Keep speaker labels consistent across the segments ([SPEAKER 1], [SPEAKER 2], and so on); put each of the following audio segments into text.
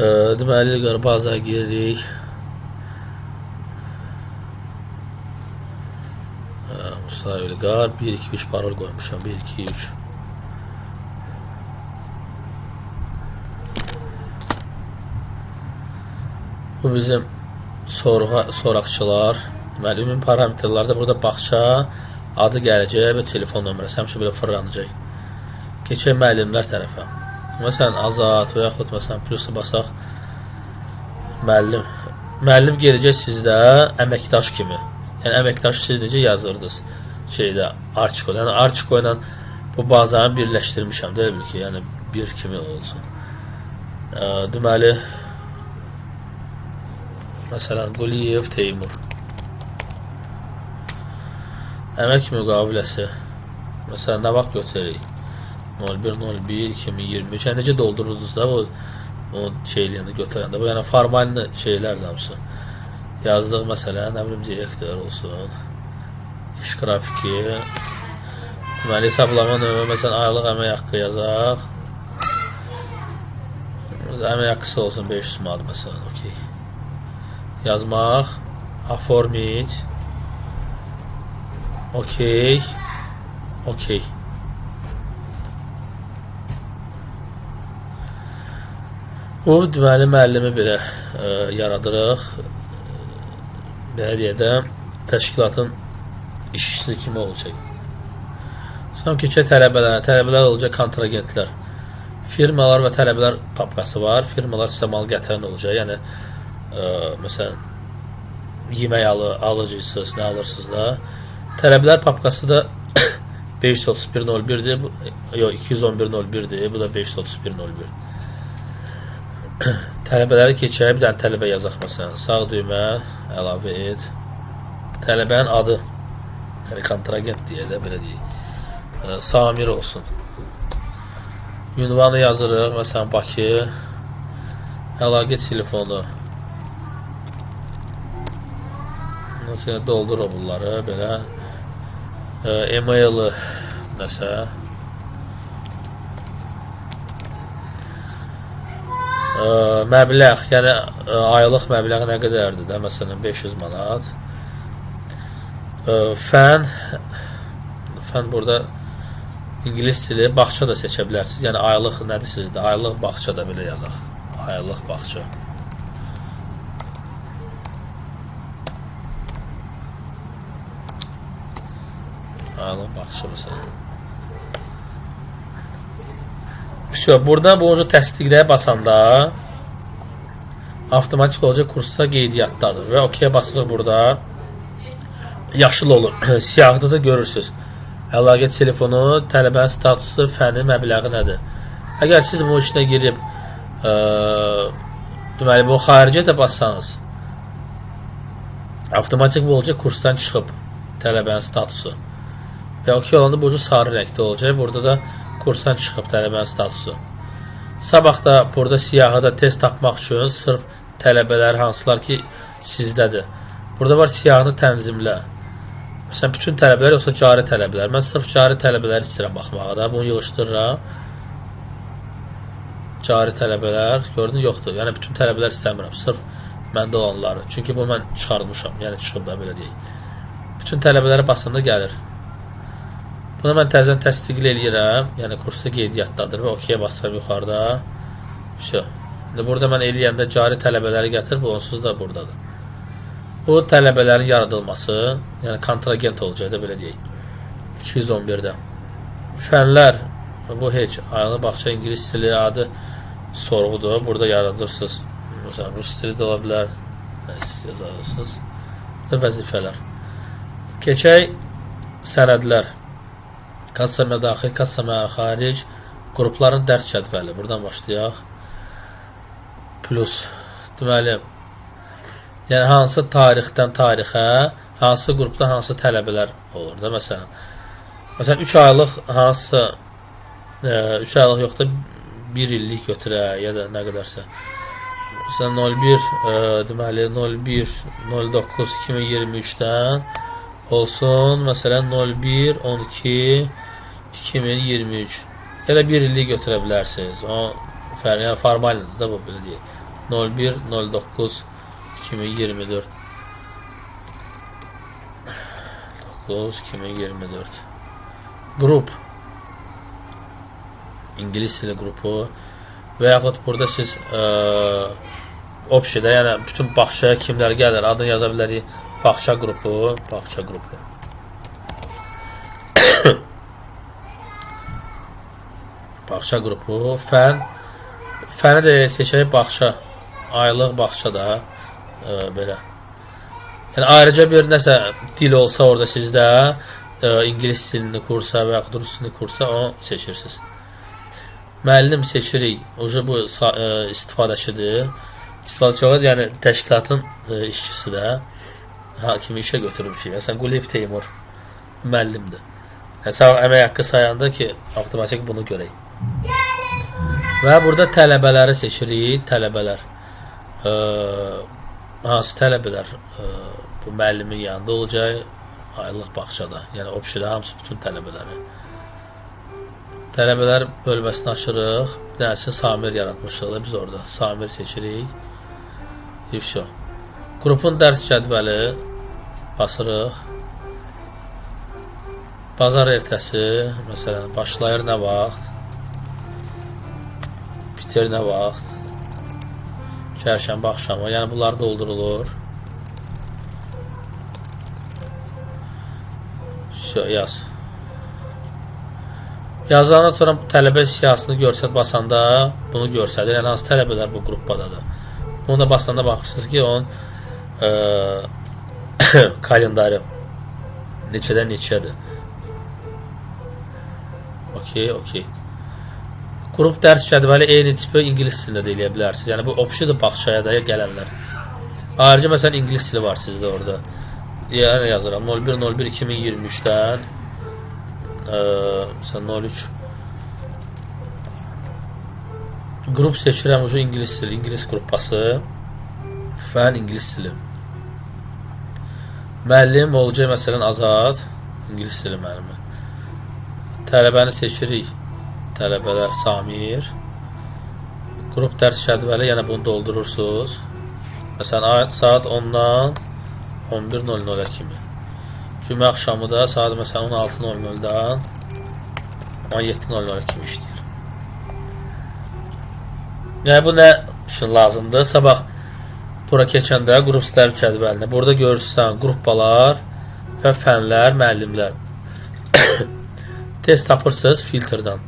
[SPEAKER 1] E, deməli, qarı bazaya giririk. E, Musa Ülqar 1 2 3 parol qoymuşam. 1 2 3. Bu bizim sorğa soraqçılar. Deməli, ümumi parametrlərdə burada bağça, adı gələcək və telefon nömrəsi həmişə belə fırlanacaq. Keçək müəllimlər tərəfə. Məsələn, Azad və yaxud məsələn plusu basaq müəllim. Müəllim gələcək sizdə əməkdaş kimi. Yəni əməkdaş siz necə yazırdınız şeydə Archiko. Yəni Archiko ilə bu bazanı birləşdirmişəm də bil ki, yəni bir kimi olsun. Ə, deməli Məsələn, Quliyev Teymur. Əmək müqaviləsi. Məsələn, nə vaxt götürək? 01.01 2023. Yəni necə doldururdunuz da bu o şeyliyəni götürəndə. Bu yəni formal şeylərdir hamısı. Yazdıq məsələn, nə bilim direktor olsun. İş qrafiki. Deməli hesablama növü məsələn aylıq əmək haqqı yazaq. Əmək haqqısı olsun 500 manat məsələn, okey yazmaq, aformit, okey, okey. Bu deməli müəllimi belə ə, yaradırıq. Belə təşkilatın işçisi kimi olacaq. Son keçək tələbələr. Tələbələr olacaq kontragentlər. Firmalar və tələbələr papkası var. Firmalar sizə mal gətirən olacaq. Yəni ə, məsələn yemək alı, alıcısınız, nə alırsınız da. Tələblər papkası da 53101-dir. Bu yox 21101-dir. Bu da 53101. Tələbələri keçək, bir dənə tələbə yazaq məsələn. Sağ düymə əlavə et. Tələbənin adı. Yəni kontragent deyə də belə deyək. Ə, Samir olsun. Ünvanı yazırıq. Məsələn Bakı. Əlaqə telefonu. Nasıl doldur bunları belə e, e-mail nəsə e, məbləğ, yəni e, aylıq məbləğ nə qədərdir də, məsələn 500 manat. E, fən fən burada ingilis dili, bağça da seçə bilərsiniz. Yəni aylıq nədir sizdə? Aylıq bağça da belə yazaq. Aylıq bağça. Aylıq bağça məsələn. Все, burada bu ucu təsdiqləyə basanda avtomatik olacaq kursda qeydiyyatdadır və OK-yə basırıq burada. Yaşıl olur. Siyahıda da görürsüz. Əlaqə telefonu, tələbənin statusu, fəni, məbləği nədir? Əgər siz bu işinə girib ə, deməli bu xaricə də bassanız avtomatik bu olacaq kursdan çıxıb tələbənin statusu. Və OK olanda bu ucu sarı rəngdə olacaq. Burada da kursdan çıxıb tələbənin statusu. Sabah da burada siyahıda test tapmaq üçün sırf tələbələr hansılar ki sizdədir. Burada var siyahını tənzimlə. Məsələn, bütün tələbələr yoxsa cari tələbələr. Mən sırf cari tələbələri istəyirəm baxmağa da. Bunu yığışdırıram. Cari tələbələr, gördünüz, yoxdur. Yəni bütün tələbələr istəmirəm. Sırf məndə olanları. Çünki bu mən çıxarmışam. Yəni çıxıb da belə deyək. Bütün tələbələrə basanda gəlir. Bunu mən təzədən təsdiqlə eləyirəm. Yəni kursa qeydiyyatdadır və OK-yə basıram yuxarıda. Vəsə. İndi burada mən eləyəndə cari tələbələri gətir, bu onsuz da burdadır. Bu tələbələrin yaradılması, yəni kontragent olacaq da belə deyək. 211-də. Fənlər bu heç aylı bağça ingilis dili adı sorğudur. Burada yaradırsınız. Məsələn, rus dili də ola bilər. Nə yazarsınız. Və vəzifələr. Keçək sənədlər. Kassa mədaxil, kassa xaric, qrupların dərs cədvəli. Buradan başlayaq. Plus. Deməli, yəni hansı tarixdən tarixə, hansı qrupda hansı tələbələr olur da məsələn. Məsələn 3 aylıq hansı 3 aylıq yox da 1 illik götürək ya da nə qədərsə. Məsələn 01 ə, deməli 01 09 2023-dən olsun. Məsələn 01 12 2023. Elə 1 illik götürə bilərsiniz. O fərq yəni da bu belə deyək. 01 09 2024 9 2024 Grup İngilis dili qrupu və yaxud burada siz ə, opsiyada, yəni bütün bağçaya kimlər gəlir, adını yaza bilərik. Bağça qrupu, bağça qrupu. bağça qrupu, fən fəni də seçək bağça. Aylıq bağça da ə, belə. Yəni ayrıca bir nəsə dil olsa orada sizdə ə, ingilis dilini kursa və yaxud rus dilini kursa o seçirsiniz. Müəllim seçirik. Oje bu ə, istifadəçidir. İstifadəçi yəni təşkilatın ə, işçisi də hakimi işə götürmüşük. Məsələn, Quliyev Teymur müəllimdir. Sağ əmək haqqı sayanda ki, avtomatik bunu görək. Və burada tələbələri seçirik. Tələbələr. Ə, hansı tələbələr ə, bu müəllimin yanında olacaq? Aylıq bağçada. Yəni opsiyada hamısı bütün tələbələri. Tələbələr bölməsini açırıq. Bir dənəsi Samir yaratmışıq da biz orada. Samir seçirik. İfşo. Qrupun dərs cədvəli basırıq. Bazar ertəsi, məsələn, başlayır nə vaxt? Bitir nə vaxt? Çərşənbə axşamı. Yəni bunlar doldurulur. Şö, yaz. Yazandan sonra tələbə siyahısını görsət basanda bunu görsədir. Yəni hansı tələbələr bu qrupadadır. Bunu da basanda baxırsınız ki, onun ə, kalendarı neçədən neçədir. Okey, okey. Qrup dərs cədvəli eyni tipi ingilis dilində də eləyə bilərsiniz. Yəni bu opsiyadır bağçaya da gələnlər. Ayrıca məsələn ingilis dili var sizdə orada. Yəni yazıram 01 01 2023-dən ə, məsələn 03 Qrup seçirəm ucu ingilis dili, ingilis qrupası. Fən ingilis dili. Müəllim olacaq məsələn Azad, ingilis dili müəllimi. Tələbəni seçirik. Tələbələr Samir. Qrup dərs cədvəli, yəni bunu doldurursunuz. Məsələn, saat 10-dan 11.00-a kimi. Cümə axşamı da saat məsələn 16.00-dan 17.00-a kimi işləyir. Yəni bu nə üçün lazımdır? Sabah bura keçəndə qrup istər cədvəlinə burada görürsən qruppalar və fənlər, müəllimlər. Test tapırsınız filtrdən.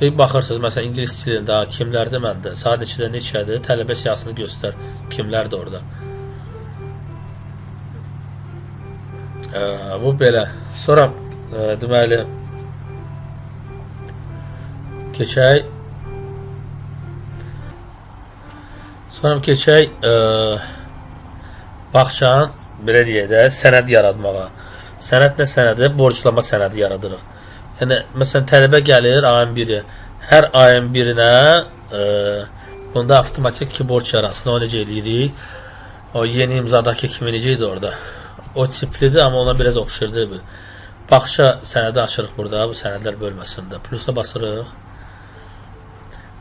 [SPEAKER 1] Bir baxırsınız məsələn ingilis dilində kimlərdir məndə, saat neçədə neçədir, tələbə siyahısını göstər. Kimlərdir orada? Ə, bu belə. Sonra ə, deməli keçək Sonra keçək ə, bağçanın belə deyək də sənəd yaratmağa. Sənəd nə sənədi? Borclama sənədi yaradırıq. Yəni məsələn tələbə gəlir ayın 1-i. Hər ayın 1-inə ə, bunda avtomatik ki borc yarasını o necə eləyirik? O yeni imzadakı kimi necə idi orada? O tiplidir, amma ona biraz bil. Bağça sənədi açırıq burada, bu sənədlər bölməsində. Plusa basırıq.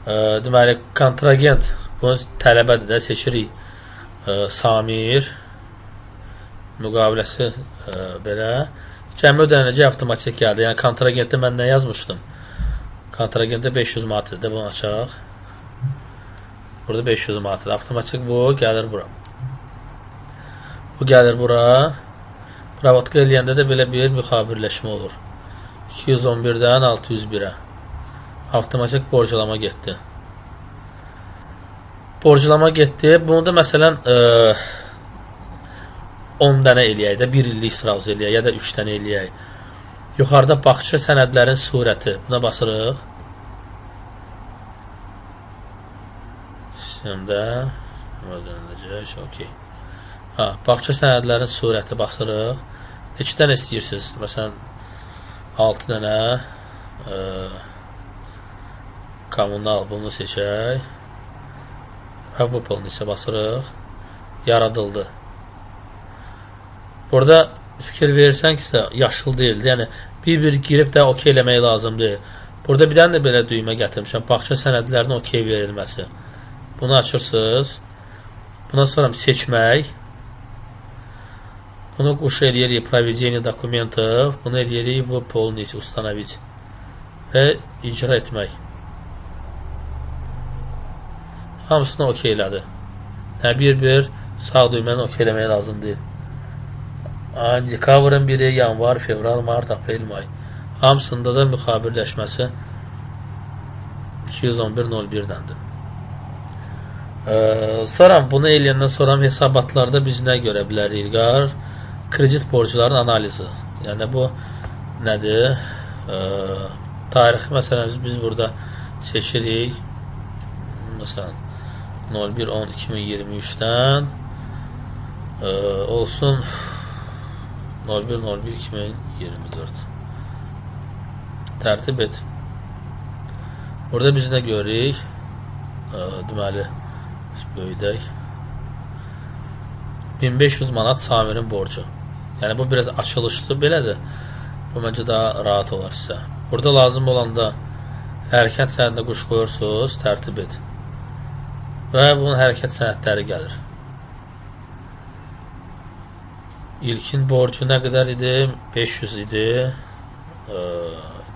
[SPEAKER 1] Ə, deməli kontragent bunu tələbədir də seçirik. Ə, Samir müqaviləsi ə, belə cəmi ödənəcək avtomatik gəldi. Yəni kontragentdə mən nə yazmışdım? Kontragentdə 500 manatdır da bunu açaq. Burada 500 manatdır. Avtomatik bu gəlir bura. Bu gəlir bura. Pravatka eləyəndə də belə bir müxabirləşmə olur. 211-dən 601-ə. Avtomatik borclama getdi. Borclama getdi. Bunu da məsələn ə, 10 dənə eləyək də 1 illik sıralız eləyək ya da 3 dənə eləyək. Yuxarıda bağça sənədlərin surəti. Buna basırıq. Şimdi ödəniləcək. Okey. Ha, bağça sənədlərin surəti basırıq. Neçə dənə istəyirsiniz? Məsələn 6 dənə ə, kommunal bunu seçək. Və bu pulun isə basırıq. Yaradıldı. Burada fikir verirsən ki, yaşıl deyildi. Yəni bir-bir girib də okey eləmək lazımdır. Burada bir dənə də belə düymə gətirmişəm. Bağça sənədlərinin okey verilməsi. Bunu açırsınız. Bundan sonra seçmək. Bunu quş eləyirik проведение документов. Bunu eləyirik выполнить, установить. Və icra etmək. Hamısını okeylədi. Hə, bir-bir sağ düyməni okeyləməyə lazım deyil. Dekabrın biri, yanvar, fevral, mart, aprel, may. Hamısında da müxabirləşməsi 211.01-dəndir. Ee, sonra bunu eləyəndən sonra hesabatlarda biz nə görə bilərik? İlqar kredit borcların analizi. Yəni bu nədir? Ee, tarixi məsələn biz burada seçirik. Məsələn 01.10.2023-dən e, olsun 01.01.2024 tərtib et. Burada biz nə görürük? E, deməli böyüdək. 1500 manat Samirin borcu. Yəni bu biraz açılışdı belədir. Bu məncə daha rahat olar sizə. Burada lazım olanda hərəkət sənədinə quş qoyursunuz, tərtib et. Və bunun hərəkət sənədləri gəlir. İlkin borcu nə qədər idi? 500 idi. Ee,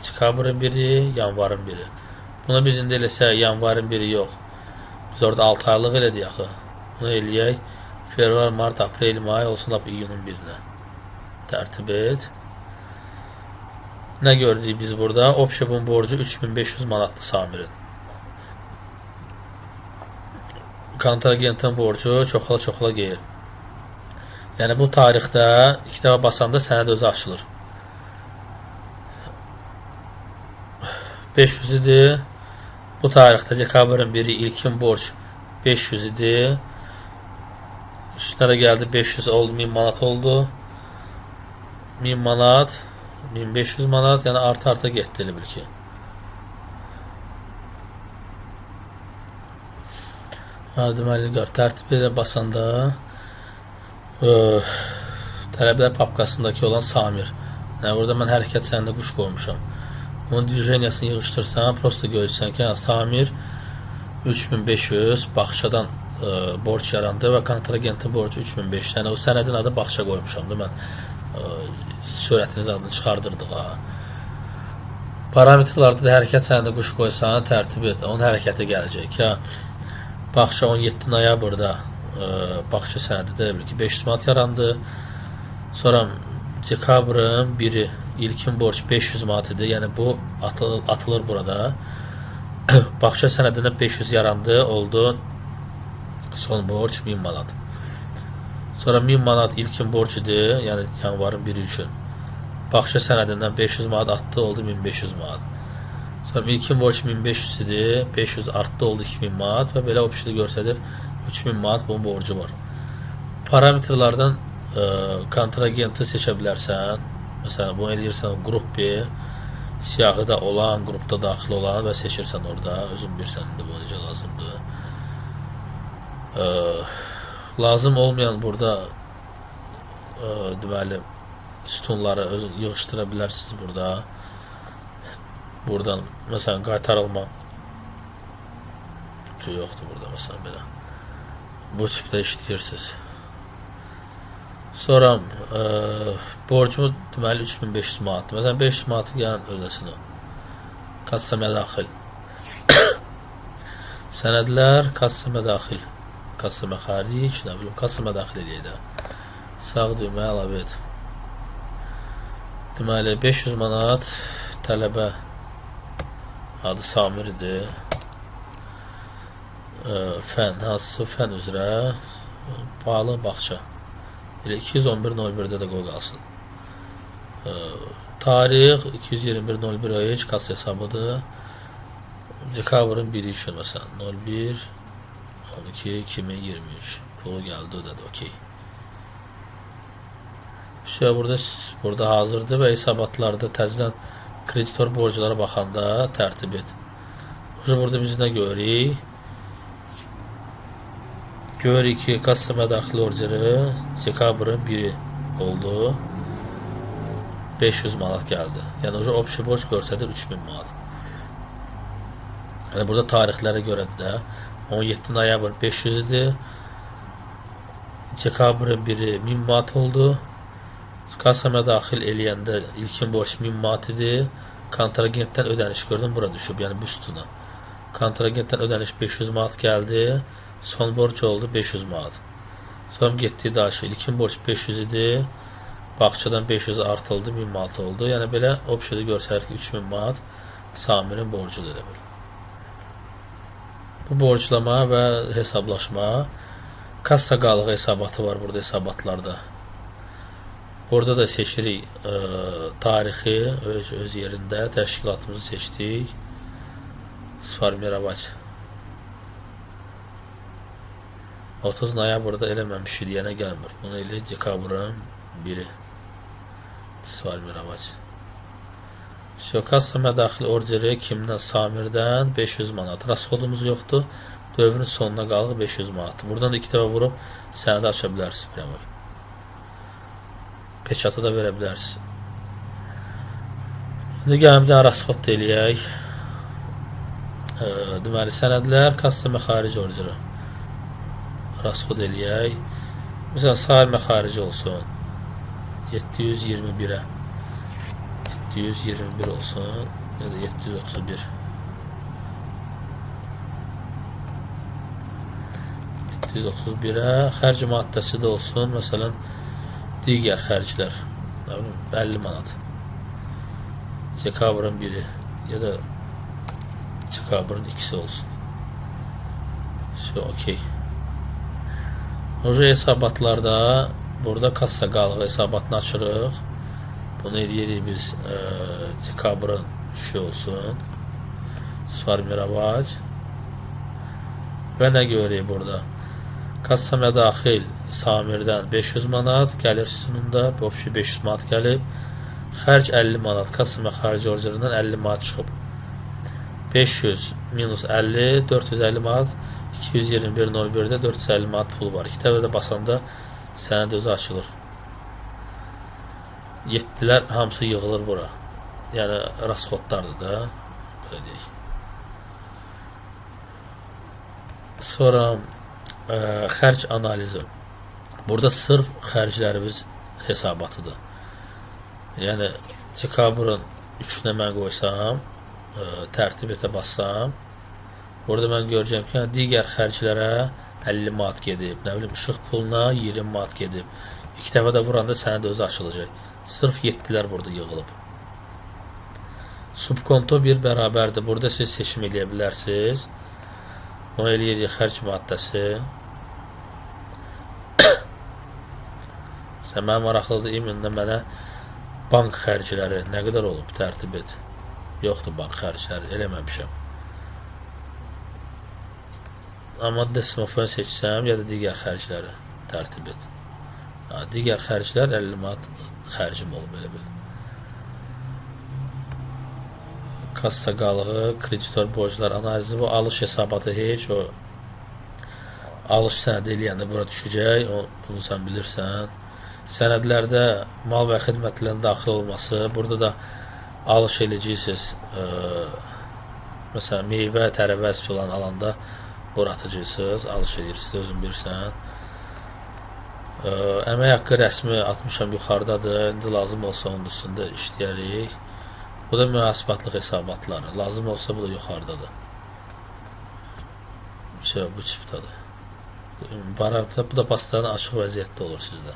[SPEAKER 1] Dekabrın biri, yanvarın biri. Bunu biz indi eləsək, yanvarın biri yox. Biz orada 6 aylıq elədik axı. Bunu eləyək. Fevral, mart, aprel, may olsun lap iyunun birinə. Tərtib et. Nə gördük biz burada? Opşibun borcu 3500 manatlı Samirin. Kontragentin borcu çoxala-çoxala gedir. Yəni bu tarixdə dəfə basanda sənəd özü açılır. 500 idi. Bu tarixdə dekabrın 1-i ilkin borc 500 idi. Üstünə də gəldi 500 oldu, 1000 manat oldu. 1000 manat, 1500 manat, yəni arta-arta getdi elə bil ki. Deməli, qar tərtib edə basanda ə, tələblər papkasındakı olan Samir. Yəni burada mən hərəkət sənədə quş qoymuşam. Onun divijeniyasını yığışdırsan, prosta görürsən ki, yəni, Samir 3500 Baxçadan ə, borc yarandı və kontragentin borcu 3500. Yəni o sənədin adı Baxça qoymuşam da mən ə, sürətiniz adını çıxardırdıq ha. Parametrlarda da hərəkət sənədə quş qoysan, tərtib et, onun hərəkəti gələcək. Ya Baxça 17 noyabrda ə, Baxça sənədində elə bil ki 500 manat yarandı. Sonra dekabrın 1-i ilkin borc 500 manat idi. Yəni bu atılır, atılır burada. Baxça sənədində 500 yarandı, oldu. Son borc 1000 manat. Sonra 1000 manat ilkin borc idi, yəni yanvarın 1-i üçün. Baxça sənədindən 500 manat atdı, oldu 1500 manat. Sonra ilkin borc 1500 idi, 500 artdı oldu 2000 manat və belə opsiyada göstərir 3000 manat bunun borcu var. Parametrlardan ə, kontragenti seçə bilərsən. Məsələn, bunu eləyirsən qrup B, siyahıda olan, qrupda daxil olan və seçirsən orada. Özün bilirsən indi bu necə lazımdır. Ə, lazım olmayan burada ə, deməli sütunları özün bilərsiniz burada buradan mesela qaytarılma ucu yoxdur burada mesela belə. Bu tipdə işləyirsiniz. Sonra e, borcumu deməli 3500 manatdır. Məsələn 500 manatı gəlin ödəsin o. Kassa mədaxil. Sənədlər, kassa mədaxil. Kassa məxaric, nə bilim, kassa mədaxil eləyək də. Sağ düymə əlavə et. Deməli 500 manat tələbə Adı Samir idi. Ə, fən, hansısı fən üzrə bağlı bağça. Elə 211.01-də də qoy qalsın. Ə, tarix 221.01 kassa hesabıdır. Dekabrın 1-i üçün məsələn 01 12 2023 pulu gəldi ödədi okey. Şey burada burada hazırdır və hesabatlarda təzədən kreditor borculara baxanda tərtib et. Hocam burada biz nə görürük? Görürük ki, kassa mədaxil orderi dekabrın 1-i oldu. 500 manat gəldi. Yəni hocam opsiya borc görsədir 3000 manat. Yəni burada tarixlərə görə də 17 noyabr 500 idi. Dekabrın 1-i 1000 manat oldu. Kasama daxil eləyəndə ilkin borc 1000 manat idi. Kontragentdən ödəniş gördüm bura düşüb, yəni bu sütuna. Kontragentdən ödəniş 500 manat gəldi. Son borc oldu 500 manat. Sonra getdi daşı. İlkin borc 500 idi. Bağçadan 500 artıldı, 1000 manat oldu. Yəni belə opsiyada göstərir ki, 3000 manat Samirin borcudur elə. Bu borclama və hesablaşma kassa qalığı hesabatı var burada hesabatlarda. Burada da seçirik e, tarixi öz, öz yerində təşkilatımızı seçdik. Sfar Miravac 30 noyabrda eləməmişik deyənə gəlmir. Bunu elə dekabrın 1-i. Sfar Miravac. Şu kassa mədaxil orderi kimdən? Samirdən 500 manat. Rasxodumuz yoxdur. Dövrün sonuna qalıq 500 manat. Buradan da iki dəfə vurub sənədi aça bilərsiniz premor. Peçatı da verə bilərsiniz. İndi rasxod da eləyək. E, deməli sənədlər kassa məxaric orderi. Rasxod eləyək. Məsələn, sahil məxarici olsun. 721-ə. 721 olsun ya da 731 731'ə xərc maddəsi də olsun. Məsələn, digər xərclər. Nə bilim, 50 manat. Dekabrın 1-i ya da dekabrın 2-si olsun. Şu okey. Oje hesabatlarda burada kassa qalığı hesabatını açırıq. Bunu eləyirik biz e, dekabrın 3-ü olsun. Sfar Miravac. Və nə görürük burada? Kassa mədaxil Samirdən 500 manat gəlir sütununda, opsiya 500 manat gəlib. Xərc 50 manat, kassa məxarici orcerindən 50 manat çıxıb. 500 minus 50, 450 manat, 221.01-də 450 manat pul var. İki dəfə də basanda sənəd özü açılır. Yetdilər hamısı yığılır bura. Yəni rasxodlardır da. Belə deyək. Sonra ə, xərc analizi. Burada sırf xərclərimiz hesabatıdır. Yəni dekabrın 3-nə mən qoysam, ə, tərtib etə bassam, burada mən görəcəm ki, digər xərclərə 50 manat gedib, nə bilim işıq puluna 20 manat gedib. İki dəfə də vuranda sənəd özü açılacaq. Sırf 7-lər burada yığılıb. Subkonto 1 bərabərdir. Burada siz seçim eləyə bilərsiniz. Onu eləyirik xərc maddəsi. Sən mənə maraqlıdır, iminlə mənə bank xərcləri nə qədər olub tərtib et. Yoxdur bank xərcləri, eləməmişəm. Amma desmofon seçsəm ya da digər xərcləri tərtib et. Ha, digər xərclər 50 manat xərcim olub elə bil. Kassa qalığı, kreditor borclar analizi bu alış hesabatı heç o alış sənədi eləyəndə bura düşəcək. O bunu sən bilirsən. Sənədlərdə mal və xidmətlərin daxil olması, burada da alış eləyəcəksiniz. E, məsələn, meyvə, tərəvəz filan alanda bura atacaqsınız, alış edirsiniz, özün bilirsən. Ə, əmək haqqı rəsmi 60-am yuxarıdadır. İndi lazım olsa onun üstündə işləyərik. Bu da mühasibatlıq hesabatları. Lazım olsa bu da yuxarıdadır. Şey, bu çiftdadır. Barabda bu da pastanın açıq vəziyyətdə olur sizdə.